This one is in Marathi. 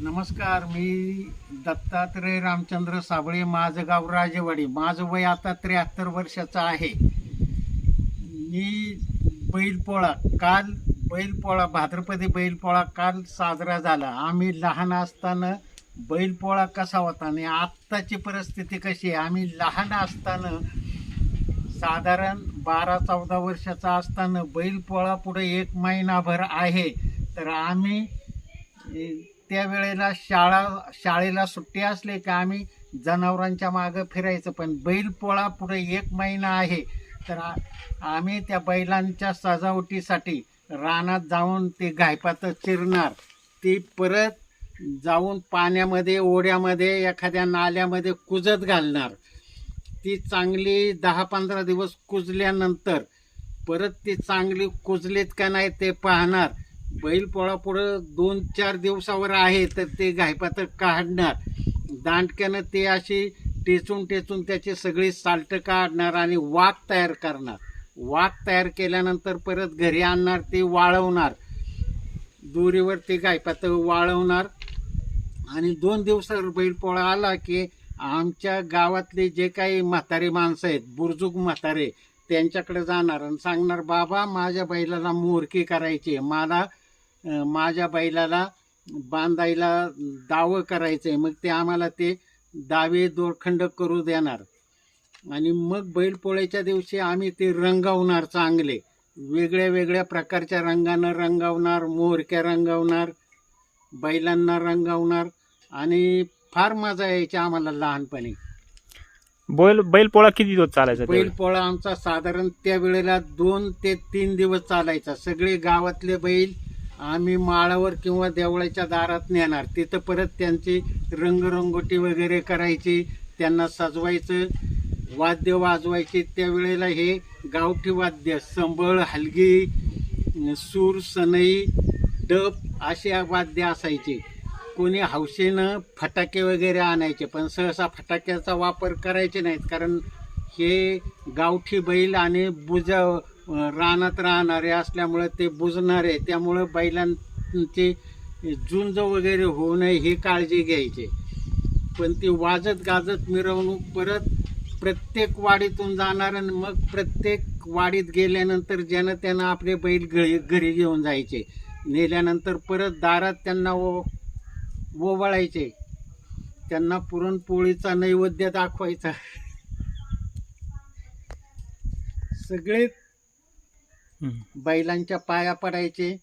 नमस्कार मी दत्तात्रय रामचंद्र साबळे माझं गाव राजेवाडी. माझं वय आता त्र्याहत्तर वर्षाचं आहे. मी बैलपोळा काल बैलपोळा भाद्रपदी बैलपोळा काल साजरा झाला. आम्ही लहान असताना बैलपोळा कसा होता आणि आत्ताची परिस्थिती कशी आहे? आम्ही लहान असताना साधारण बारा चौदा वर्षाचा असताना बैलपोळा पुढे एक महिनाभर आहे. तर आम्ही त्यावेळेला शाळा शाळेला सुट्टी असले का आम्ही जनावरांच्या मागं फिरायचं. पण बैलपोळा पुढे एक महिना आहे. तर आम्ही त्या बैलांच्या सजावटीसाठी रानात जाऊन ते गायपातं चिरणार. ती परत जाऊन पाण्यामध्ये ओढ्यामध्ये एखाद्या नाल्यामध्ये कुजत घालणार. ती चांगली दहा पंधरा दिवस कुजल्यानंतर परत ती चांगली कुजलीत का नाही ते पाहणार. बैलपोळा पुढं दोन चार दिवसावर आहे तर ते घायपात काढणार. दांडक्यानं ते अशी टेचून टेचून त्याची सगळी साल्टं काढणार आणि वाघ तयार करणार. वाघ तयार केल्यानंतर परत घरी आणणार ते वाळवणार. दोरीवर ते गायपात वाळवणार. आणि दोन दिवसावर बैलपोळा आला की आमच्या गावातले जे काही म्हातारे माणसं आहेत बुरजुक म्हातारे त्यांच्याकडे जाणार आणि सांगणार बाबा माझ्या बैलाला मोरकी करायची आहे. मला माझ्या बैलाला बांधायला दावं करायचं आहे मग ते आम्हाला ते दावे दोरखंड करू देणार. आणि मग बैलपोळ्याच्या दिवशी आम्ही ते रंगवणार चांगले. वेगळ्या वेगळ्या प्रकारच्या रंगानं रंगवणार मोरक्या रंगवणार बैलांना रंगवणार. आणि फार मजा यायची आम्हाला लहानपणी. बैल बैलपोळा किती दिवस चालायचा त्यावेळी? बैलपोळा आमचा साधारण त्या वेळेला दोन ते तीन दिवस चालायचा. सगळे गावातले बैल आम्ही माळावर किंवा देवळाच्या दारात नेणार. तिथं परत त्यांची रंगरंगोटी वगैरे करायची त्यांना सजवायचं वाद्य वाजवायचे. त्यावेळेला हे गावठी वाद्य संबळ हलगी सूर सनई डब असे वाद्य असायचे. कोणी हौसेनं फटाके वगैरे आणायचे पण सहसा फटाक्याचा वापर करायचे नाहीत. कारण हे गावठी बैल आणि बुज रानात राहणारे असल्यामुळे ते बुजणारे त्यामुळं बैलांची झुंज वगैरे होऊ नये ही काळजी घ्यायची. पण ती वाजत गाजत मिरवणूक परत प्रत्येक वाडीतून जाणार आणि मग प्रत्येक वाडीत गेल्यानंतर ज्यानं त्यांना आपले बैल घरी घरी घेऊन जायचे. नेल्यानंतर परत दारात त्यांना ओवाळायचे त्यांना पुरणपोळीचा नैवेद्य दाखवायचा सगळे. बैलांच्या पाया पडायचे.